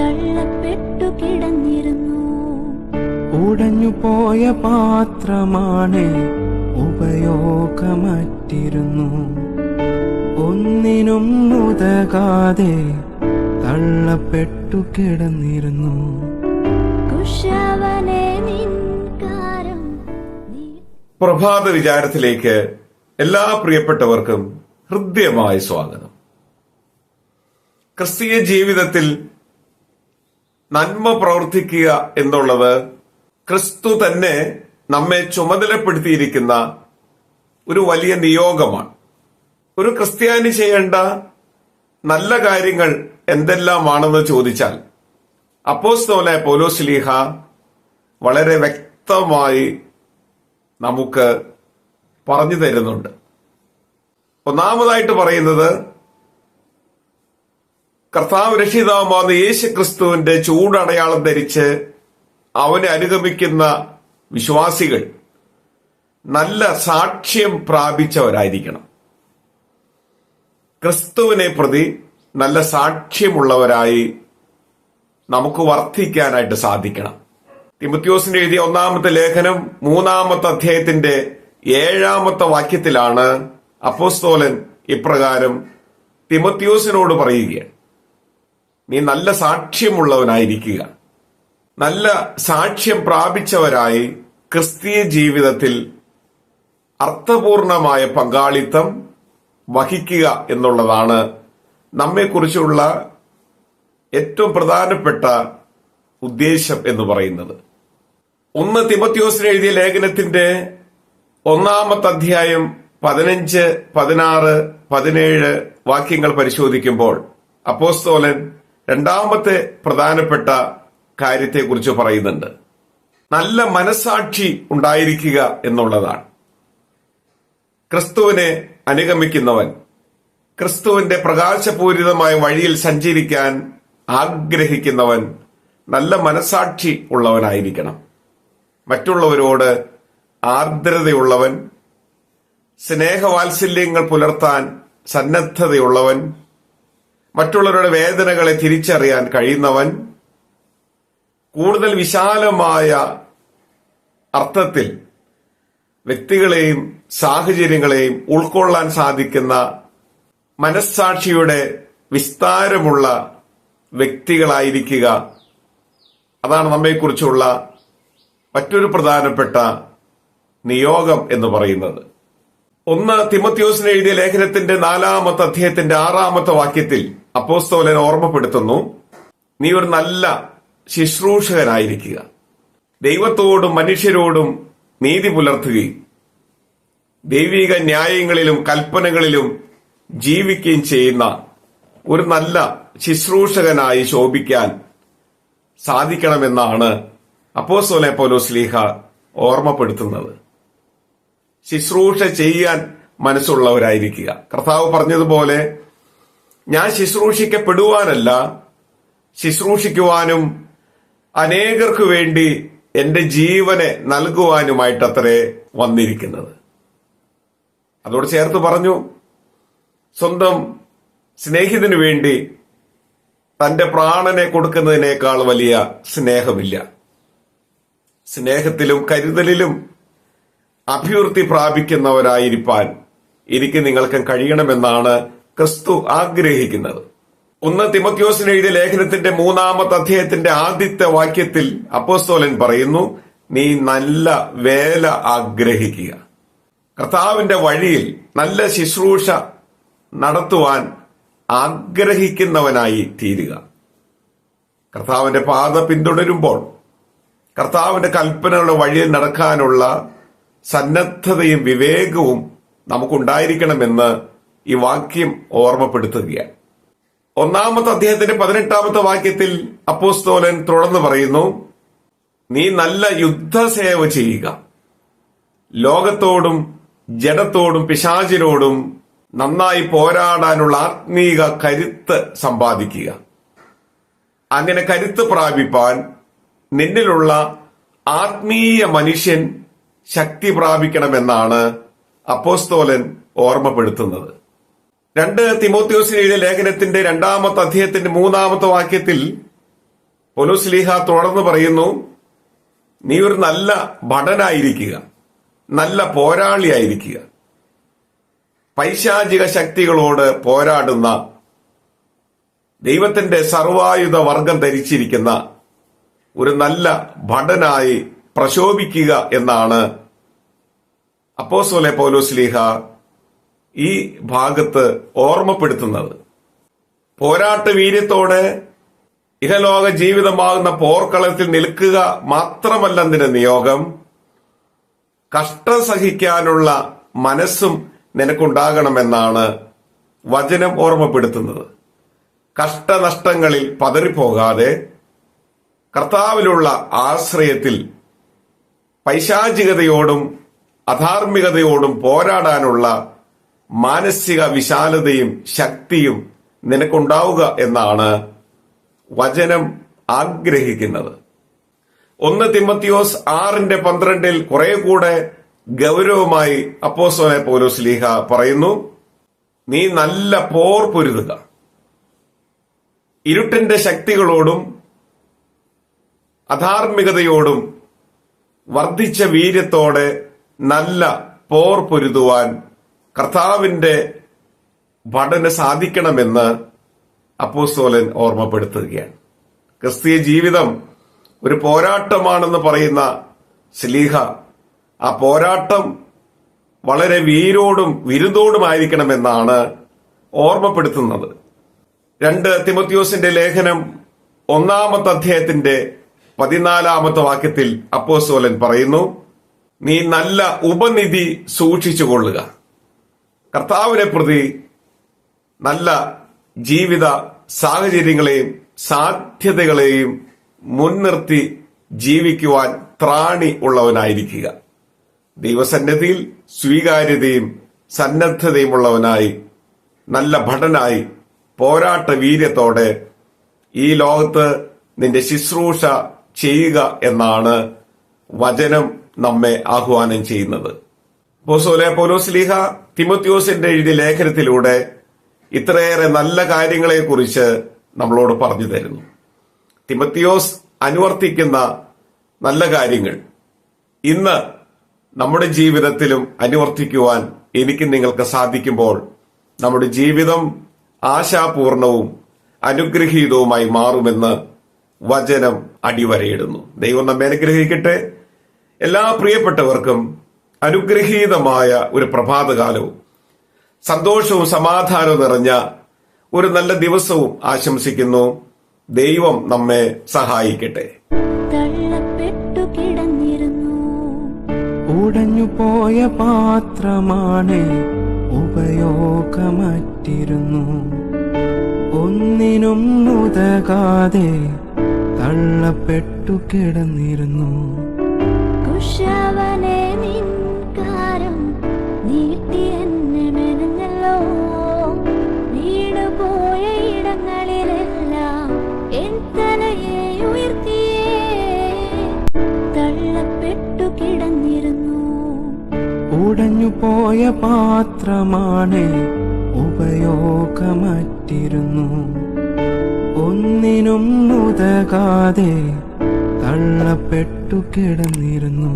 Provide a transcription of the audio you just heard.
തള്ളപ്പെട്ടു കിടന്നിരുന്നു ഉടഞ്ഞു പോയ പാത്രമാണ് ഉപയോഗമറ്റിരുന്നു. ഒന്നിനും മുതകാതെ തള്ളപ്പെട്ടു കിടന്നിരുന്നു കുശവനെ പ്രഭാത വിചാരത്തിലേക്ക് എല്ലാ പ്രിയപ്പെട്ടവർക്കും ഹൃദ്യമായ സ്വാഗതം. ക്രിസ്തീയ ജീവിതത്തിൽ നന്മ പ്രവർത്തിക്കുക എന്നുള്ളത് ക്രിസ്തു തന്നെ നമ്മെ ചുമതലപ്പെടുത്തിയിരിക്കുന്ന ഒരു വലിയ നിയോഗമാണ്. ഒരു ക്രിസ്ത്യാനി ചെയ്യേണ്ട നല്ല കാര്യങ്ങൾ എന്തെല്ലാമാണെന്ന് ചോദിച്ചാൽ അപ്പോസ്തോല പോലോസ്ലീഹ വളരെ വ്യക്തമായി നമുക്ക് പറഞ്ഞു തരുന്നുണ്ട്. ഒന്നാമതായിട്ട് പറയുന്നത് കർത്താവ് രക്ഷിതാവുമാകുന്ന യേശു ക്രിസ്തുവിന്റെ ചൂടടയാളം ധരിച്ച് അവനെ അനുഗമിക്കുന്ന വിശ്വാസികൾ നല്ല സാക്ഷ്യം പ്രാപിച്ചവരായിരിക്കണം. ക്രിസ്തുവിനെ പ്രതി നല്ല സാക്ഷ്യമുള്ളവരായി നമുക്ക് വർദ്ധിക്കാനായിട്ട് സാധിക്കണം. തിമത്യോസിന് എഴുതിയ ഒന്നാമത്തെ ലേഖനം മൂന്നാമത്തെ അധ്യായത്തിന്റെ ഏഴാമത്തെ വാക്യത്തിലാണ് അപ്പോസ്തോലൻ ഇപ്രകാരം തിമത്യോസിനോട് പറയുകയാണ്. നീ നല്ല സാക്ഷ്യമുള്ളവനായിരിക്കുക. നല്ല സാക്ഷ്യം പ്രാപിച്ചവരായി ക്രിസ്തീയ ജീവിതത്തിൽ അർത്ഥപൂർണമായ പങ്കാളിത്തം വഹിക്കുക എന്നുള്ളതാണ് നമ്മെക്കുറിച്ചുള്ള ഏറ്റവും പ്രധാനപ്പെട്ട ഉദ്ദേശം എന്ന് പറയുന്നത്. ഒന്ന് തിമത്യോസിന് എഴുതിയ ലേഖനത്തിന്റെ ഒന്നാമത്തെ അധ്യായം പതിനഞ്ച് പതിനാറ് പതിനേഴ് വാക്യങ്ങൾ പരിശോധിക്കുമ്പോൾ അപ്പോസ്തോലൻ രണ്ടാമത്തെ പ്രധാനപ്പെട്ട കാര്യത്തെക്കുറിച്ച് പറയുന്നുണ്ട്. നല്ല മനസാക്ഷി ഉണ്ടായിരിക്കുക എന്നുള്ളതാണ്. ക്രിസ്തുവിനെ അനുഗമിക്കുന്നവൻ ക്രിസ്തുവിന്റെ പ്രകാശപൂരിതമായ വഴിയിൽ സഞ്ചരിക്കാൻ ആഗ്രഹിക്കുന്നവൻ നല്ല മനസാക്ഷി ഉള്ളവനായിരിക്കണം. മറ്റുള്ളവരോട് ആർദ്രതയുള്ളവൻ സ്നേഹവാത്സല്യങ്ങൾ പുലർത്താൻ സന്നദ്ധതയുള്ളവൻ മറ്റുള്ളവരുടെ വേദനകളെ തിരിച്ചറിയാൻ കഴിയുന്നവൻ കൂടുതൽ വിശാലമായ അർത്ഥത്തിൽ വ്യക്തികളെയും സാഹചര്യങ്ങളെയും ഉൾക്കൊള്ളാൻ സാധിക്കുന്ന മനസ്സാക്ഷിയുടെ വിസ്താരമുള്ള വ്യക്തികളായിരിക്കുക. അതാണ് നമ്മെക്കുറിച്ചുള്ള മറ്റൊരു പ്രധാനപ്പെട്ട നിയോഗം എന്ന് പറയുന്നത്. ഒന്ന് തിമത്യോസിന് എഴുതിയ ലേഖനത്തിന്റെ നാലാമത്തെ അധ്യായത്തിന്റെ ആറാമത്തെ വാക്യത്തിൽ അപ്പോസ്തോലൻ ഓർമ്മപ്പെടുത്തുന്നു. നീ ഒരു നല്ല ശുശ്രൂഷകനായിരിക്കുക. ദൈവത്തോടും മനുഷ്യരോടും നീതി പുലർത്തുകയും ദൈവിക ന്യായങ്ങളിലും കൽപ്പനകളിലും ജീവിക്കുകയും ചെയ്യുന്ന ഒരു നല്ല ശുശ്രൂഷകനായി ശോഭിക്കാൻ സാധിക്കണമെന്നാണ് അപ്പോസോലെ പോലോസ്ലീഹ ഓർമ്മപ്പെടുത്തുന്നത്. ശുശ്രൂഷ ചെയ്യാൻ മനസ്സുള്ളവരായിരിക്കുക. കർത്താവ് പറഞ്ഞതുപോലെ ഞാൻ ശുശ്രൂഷിക്കപ്പെടുവാനല്ല ശുശ്രൂഷിക്കുവാനും അനേകർക്കു വേണ്ടി എന്റെ ജീവനെ നൽകുവാനുമായിട്ടത്രേ വന്നിരിക്കുന്നത്. അതോട് ചേർത്ത് പറഞ്ഞു സ്വന്തം സ്നേഹിതനു വേണ്ടി തന്റെ പ്രാണനെ കൊടുക്കുന്നതിനേക്കാൾ വലിയ സ്നേഹമില്ല. സ്നേഹത്തിലും കരുതലിലും അഭിവൃദ്ധി പ്രാപിക്കുന്നവരായിരിക്കാൻ എനിക്ക് നിങ്ങൾക്കും കഴിയണമെന്നാണ് ക്രിസ്തു ആഗ്രഹിക്കുന്നത്. ഒന്ന് തിമത്യോസിന് എഴുതിയ ലേഖനത്തിന്റെ മൂന്നാമത്തെ അധ്യായത്തിന്റെ ആദ്യത്തെ വാക്യത്തിൽ അപ്പോസ്തോലൻ പറയുന്നു നീ നല്ല വേല ആഗ്രഹിക്കുക. കർത്താവിന്റെ വഴിയിൽ നല്ല ശുശ്രൂഷ നടത്തുവാൻ ആഗ്രഹിക്കുന്നവനായി തീരുക. കർത്താവിന്റെ പാത പിന്തുടരുമ്പോൾ കർത്താവിന്റെ കൽപ്പനകളുടെ വഴിയിൽ നടക്കാനുള്ള സന്നദ്ധതയും വിവേകവും നമുക്കുണ്ടായിരിക്കണമെന്ന് ഈ വാക്യം ഓർമ്മപ്പെടുത്തുകയാണ്. ഒന്നാമത്തെ അദ്ദേഹത്തിന്റെ പതിനെട്ടാമത്തെ വാക്യത്തിൽ അപ്പോസ്തോലൻ തുടർന്ന് പറയുന്നു നീ നല്ല യുദ്ധസേവ ചെയ്യുക. ലോകത്തോടും ജഡത്തോടും പിശാചിനോടും നന്നായി പോരാടാനുള്ള ആത്മീക കരുത്ത് സമ്പാദിക്കുക. അങ്ങനെ കരുത്ത് പ്രാപിപ്പാൻ നിന്നിലുള്ള ആത്മീയ മനുഷ്യൻ ശക്തി പ്രാപിക്കണമെന്നാണ് അപ്പോസ്തോലൻ ഓർമ്മപ്പെടുത്തുന്നത്. രണ്ട് തിമോത്യോസിന് എഴുതിയ ലേഖനത്തിന്റെ രണ്ടാമത്തെ അധ്യായത്തിന്റെ മൂന്നാമത്തെ വാക്യത്തിൽ പൊലുസ്ലീഹ തുടർന്ന് പറയുന്നു നീ ഒരു നല്ല ഭടനായിരിക്കുക നല്ല പോരാളിയായിരിക്കുക. പൈശാചിക ശക്തികളോട് പോരാടുന്ന ദൈവത്തിന്റെ സർവായുധ വർഗം ധരിച്ചിരിക്കുന്ന ഒരു നല്ല ഭടനായി പ്രശോഭിക്കുക എന്നാണ് അപ്പോസോലെ പൗലോസ്ലീഹ ഈ ഭാഗത്ത് ഓർമ്മപ്പെടുത്തുന്നത്. പോരാട്ട വീര്യത്തോടെ ഇഹലോക ജീവിതമാകുന്ന പോർക്കളത്തിൽ നിൽക്കുക മാത്രമല്ല നിന്റെ നിയോഗം. കഷ്ടം സഹിക്കാനുള്ള മനസ്സും നിനക്കുണ്ടാകണമെന്നാണ് വചനം ഓർമ്മപ്പെടുത്തുന്നത്. കഷ്ടനഷ്ടങ്ങളിൽ പതറിപ്പോകാതെ കർത്താവിലുള്ള ആശ്രയത്തിൽ പൈശാചികതയോടും അധാർമികതയോടും പോരാടാനുള്ള മാനസിക വിശാലതയും ശക്തിയും നിനക്കുണ്ടാവുക എന്നാണ് വചനം ആഗ്രഹിക്കുന്നത്. ഒന്ന് തിമ്മത്തിയോസ് ആറിന്റെ പന്ത്രണ്ടിൽ കുറെ കൂടെ ഗൗരവമായി അപ്പോസോനെ പോലോസ് ലീഹ പറയുന്നു നീ നല്ല പോർ പൊരുതുക. ഇരുട്ടിന്റെ ശക്തികളോടും അധാർമികതയോടും വർദ്ധിച്ച വീര്യത്തോടെ നല്ല പോർ പൊരുതുവാൻ കർത്താവിന്റെ പഠന സാധിക്കണമെന്ന് അപ്പോസ്തോലൻ ഓർമ്മപ്പെടുത്തുകയാണ്. ക്രിസ്തീയ ജീവിതം ഒരു പോരാട്ടമാണെന്ന് പറയുന്ന സ്ലീഹ ആ പോരാട്ടം വളരെ വീരോടും വിരുദോടുമായിരിക്കണമെന്നാണ് ഓർമ്മപ്പെടുത്തുന്നത്. രണ്ട് തിമത്യോസിന്റെ ലേഖനം ഒന്നാമത്തെ അധ്യായത്തിന്റെ പതിനാലാമത്തെ വാക്യത്തിൽ അപ്പോസോലൻ പറയുന്നു നീ നല്ല ഉപനിധി സൂക്ഷിച്ചുകൊള്ളുക. കർത്താവിനെ പ്രതി നല്ല ജീവിത സാഹചര്യങ്ങളെയും സാധ്യതകളെയും മുൻനിർത്തി ജീവിക്കുവാൻ ത്രാണി ഉള്ളവനായിരിക്കുക. ദൈവസന്നദ്ധിയിൽ സ്വീകാര്യതയും സന്നദ്ധതയുമുള്ളവനായി നല്ല ഭടനായി പോരാട്ട വീര്യത്തോടെ ഈ ലോകത്ത് നിന്റെ ശുശ്രൂഷ ചെയ്യുക എന്നാണ് വചനം നമ്മെ ആഹ്വാനം ചെയ്യുന്നത്. പോസോലെ പോലോസ്ലിഹ തിമത്യോസിന്റെ എഴുതിയ ലേഖനത്തിലൂടെ ഇത്രയേറെ നല്ല കാര്യങ്ങളെ കുറിച്ച് നമ്മളോട് പറഞ്ഞു തരുന്നു. തിമത്യോസ് അനുവർത്തിക്കുന്ന നല്ല കാര്യങ്ങൾ ഇന്ന് നമ്മുടെ ജീവിതത്തിലും അനുവർത്തിക്കുവാൻ എനിക്ക് നിങ്ങൾക്ക് സാധിക്കുമ്പോൾ നമ്മുടെ ജീവിതം ആശാപൂർണവും അനുഗ്രഹീതവുമായി മാറുമെന്ന് വചനം അടിവരയിടുന്നു. ദൈവം നമ്മെ അനുഗ്രഹിക്കട്ടെ. എല്ലാ പ്രിയപ്പെട്ടവർക്കും അനുഗ്രഹീതമായ ഒരു പ്രഭാതകാലവും സന്തോഷവും സമാധാനവും നിറഞ്ഞ ഒരു നല്ല ദിവസവും ആശംസിക്കുന്നു. ദൈവം നമ്മെ സഹായിക്കട്ടെ. ഉടഞ്ഞു പോയ പാത്രമാണ് ഉപയോഗമറ്റിരുന്നു. ഒന്നിനും മുതകാതെ തള്ളപ്പെട്ടു കിടന്നിരുന്നു. പോയ പാത്രമാണ് ഉപയോഗമറ്റിരുന്നു. ഒന്നിനും ഉതകാതെ തള്ളപ്പെട്ടു കിടന്നിരുന്നു.